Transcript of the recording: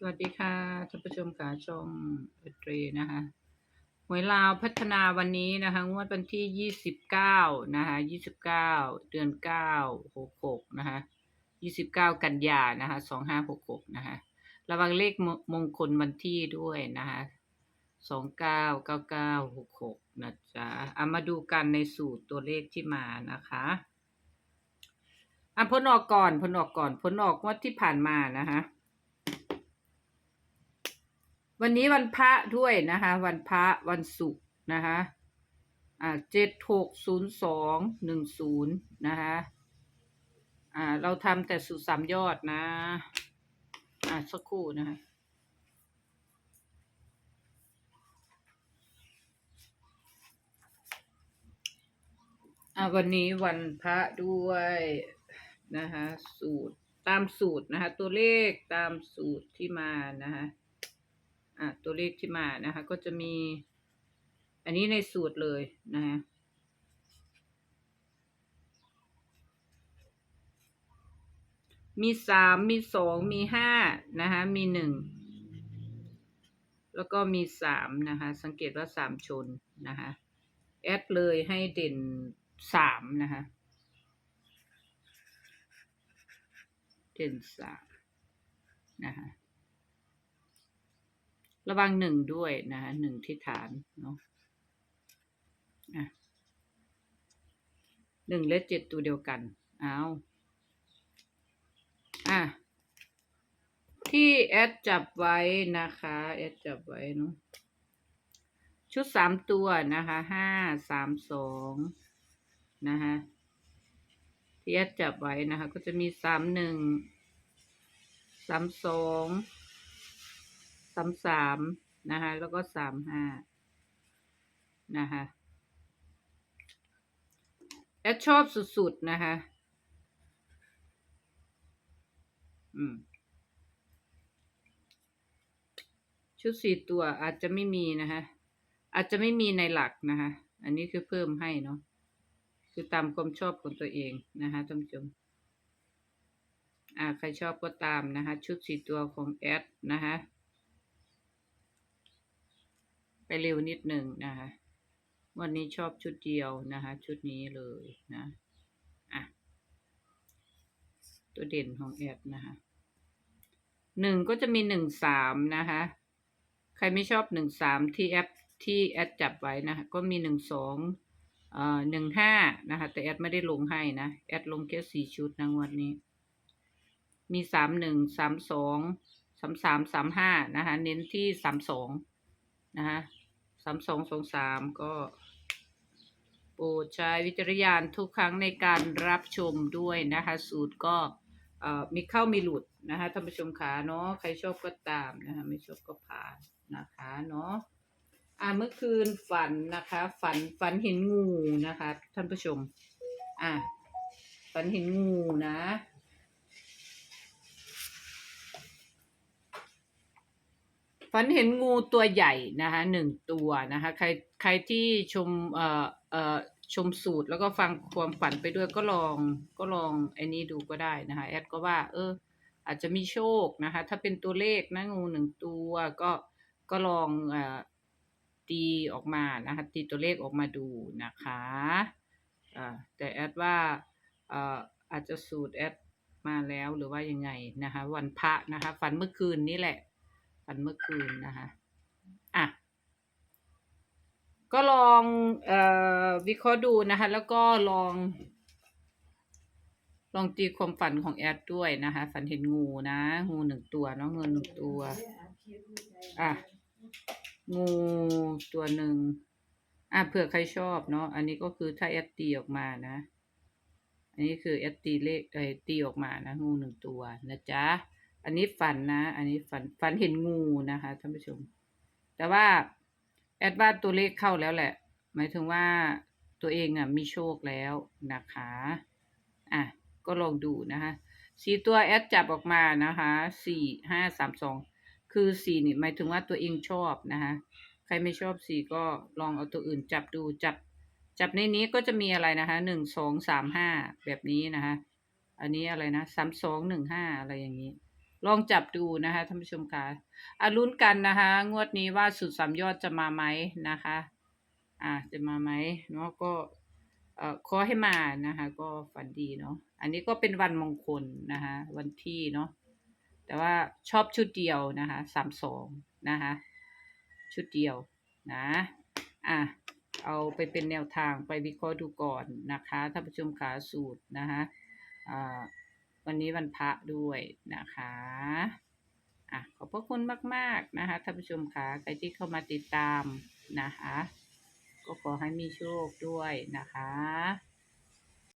สวัสดีค่ะท่านผู้ชมค่ะช่องเอตรีนะคะหวยลาวพัฒนาวันนี้นะคะงวดวันที่ยี่สิบเก้านะคะยี่สิบเก้าเดือนเก้าหกหกนะคะยี่สิบเก้ากันยานะคะสองห้าหกหกนะคะระวังเลขมมงคลวันที่ด้วยนะคะสองเก้าเก้าเก้าหกหกนะจ๊ะเอามาดูกันในสูตรตัวเลขที่มานะคะอะพ้นออกก่อนพ้นออกก่อนพ้นออกงวดที่ผ่านมานะคะ วันนี้วันพระด้วยนะคะ วันพระวันศุกร์นะคะอ่าเจ็ดหกศูนย์สองหนึ่งศูนย์นะคะอ่าเราทำแต่สูตรสามยอดนะอ่าสักครู่นะคะอ่าวันนี้วันพระด้วยนะคะสูตรตามสูตรนะคะตัวเลขตามสูตรที่มานะคะอะ ตัวเลขที่มานะคะ ก็จะมี อันนี้ในสูตรเลยนะฮะมีสามมีสองมีห้านะคะมีหนึ่งแล้วก็มีสามนะคะ สังเกตว่าสามชนนะคะแอดเลยให้เด่นสามนะคะเด่นสามนะคะ ระวังหนึ่งด้วยนะคะหนึ่งที่ฐานเนาะหนึ่งและเจ็ดตัวเดียวกัน เอาอะที่แอดจับไว้นะคะแอดจับไว้เนาะชุดสามตัวนะคะห้าสามสองนะคะที่แอดจับไว้นะคะ ก็จะมีสามหนึ่งสามสองามสามนะคะแล้วก็สามห้านะคะแอดชอบสุดๆนะคะอืมชุดสี่ตัวอาจจะไม่มีนะคะอาจจะไม่มีในหลักนะคะอันนี้คือเพิ่มให้เนาะคือตามความชอบของตัวเองนะคะท่านผู้ชมอ่าใครชอบก็ตามนะคะ ชุดสี่ตัวของแอดนะคะ ไปเร็วนิดหนึ่งนะคะ วันนี้ชอบชุดเดียวนะคะ ชุดนี้เลยนะอะตัวเด่นของแอดนะคะหนึ่งก็จะมีหนึ่งสามนะคะ ใครไม่ชอบหนึ่งสามที่แอปที่แอดจับไว้นะคะก็มีหนึ่งสองเอ่อหนึ่งห้านะคะ แต่แอดไม่ได้ลงให้นะแอดลงแค่สี่ชุดนะวันนี้ มีสามหนึ่งสามสองสามสามสามห้านะคะ เน้นที่สามสองนะคะามสองสองสามก็โปรดใช้วิจารณญาณทุกครั้งในการรับชมด้วยนะคะ สูตรก็มีเข้ามีหลุดนะคะท่านผู้ชมขาเนาะใครชอบก็ตามนะคะไม่ชอบก็ผ่านนะคะเนาะอ่าเมื่อคืนฝันนะคะ ฝันฝันเห็นงูนะคะ ท่านผู้ชม อะฝันเห็นงูนะ ฝันเห็นงูตัวใหญ่นะคะหนึ่งตัวนะคะใครใครที่ชมเอ่อเอ่อชมสูตรแล้วก็ฟังความฝันไปด้วยก็ลองก็ลองไอ้นี้ดูก็ได้นะคะแอดก็ว่า เออ อาจจะมีโชคนะคะ ถ้าเป็นตัวเลขนะงูหนึ่งตัวก็ก็ลองเอ่อตีออกมานะคะตีตัวเลขออกมาดูนะคะอ่าแต่แอดว่าเอ่ออาจจะสูตรแอดมาแล้วหรือว่ายังไงนะคะ วันพระนะคะ ฝันเมื่อคืนนี้แหละ ฝันเมื่อคืนนะคะอะก็ลองอวิเคราะห์ดูนะคะ แล้วก็ลอง ลองตีความฝันของแอดด้วยนะคะ ฝันเห็นงูนะ งูหนึ่งตัวเนาะเงินหนึ่งตัว อะ งูตัวหนึ่งอะเผื่อใครชอบเนาะอันนี้ก็คือถ้าแอดตีออกมานะ อันนี้คือแอดตีเลขเอตีออกมานะ งูหนึ่งตัวนะจ๊ะ อันนี้ฝันนะ อันนี้ฝันฝันเห็นงูนะคะท่านผู้ชม แต่ว่าแอดว่าตัวเลขเข้าแล้วแหละ หมายถึงว่าตัวเองอะมีโชคแล้วนะคะอะก็ลองดูนะคะสี่ตัวแอดจับออกมานะคะสี่ห้าสามสองคือสี่นี่หมายถึงว่าตัวเองชอบนะคะใครไม่ชอบสี่ก็ลองเอาตัวอื่นจับดูจับจับในนี้ก็จะมีอะไรนะคะหนึ่งสองสามห้าแบบนี้นะคะ อันนี้อะไรนะสามสองหนึ่งห้าอะไรอย่างนี้ ลองจับดูนะคะท่านผู้ชมค่ะอาลุ้นกันนะคะ งวดนี้ว่าสุดสามยอดจะมาไหมนะคะ อ่าจะมาไหมเนาะก็เอ่อขอให้มานะคะ ก็ฝันดีเนาะอันนี้ก็เป็นวันมงคลนะคะ วันที่เนาะแต่ว่าชอบชุดเดียวนะคะสามสองนะคะ ชุดเดียวนะอะเอาไปเป็นแนวทางไปวิเคราะห์ดูก่อนนะคะท่านผู้ชมขาสูตรนะคะอ่า วันนี้วันพระด้วยนะคะอะขอบพระคุณมากๆนะคะท่านผู้ชมขาใครที่เข้ามาติดตามนะคะ ก็ขอให้มีโชคด้วยนะคะ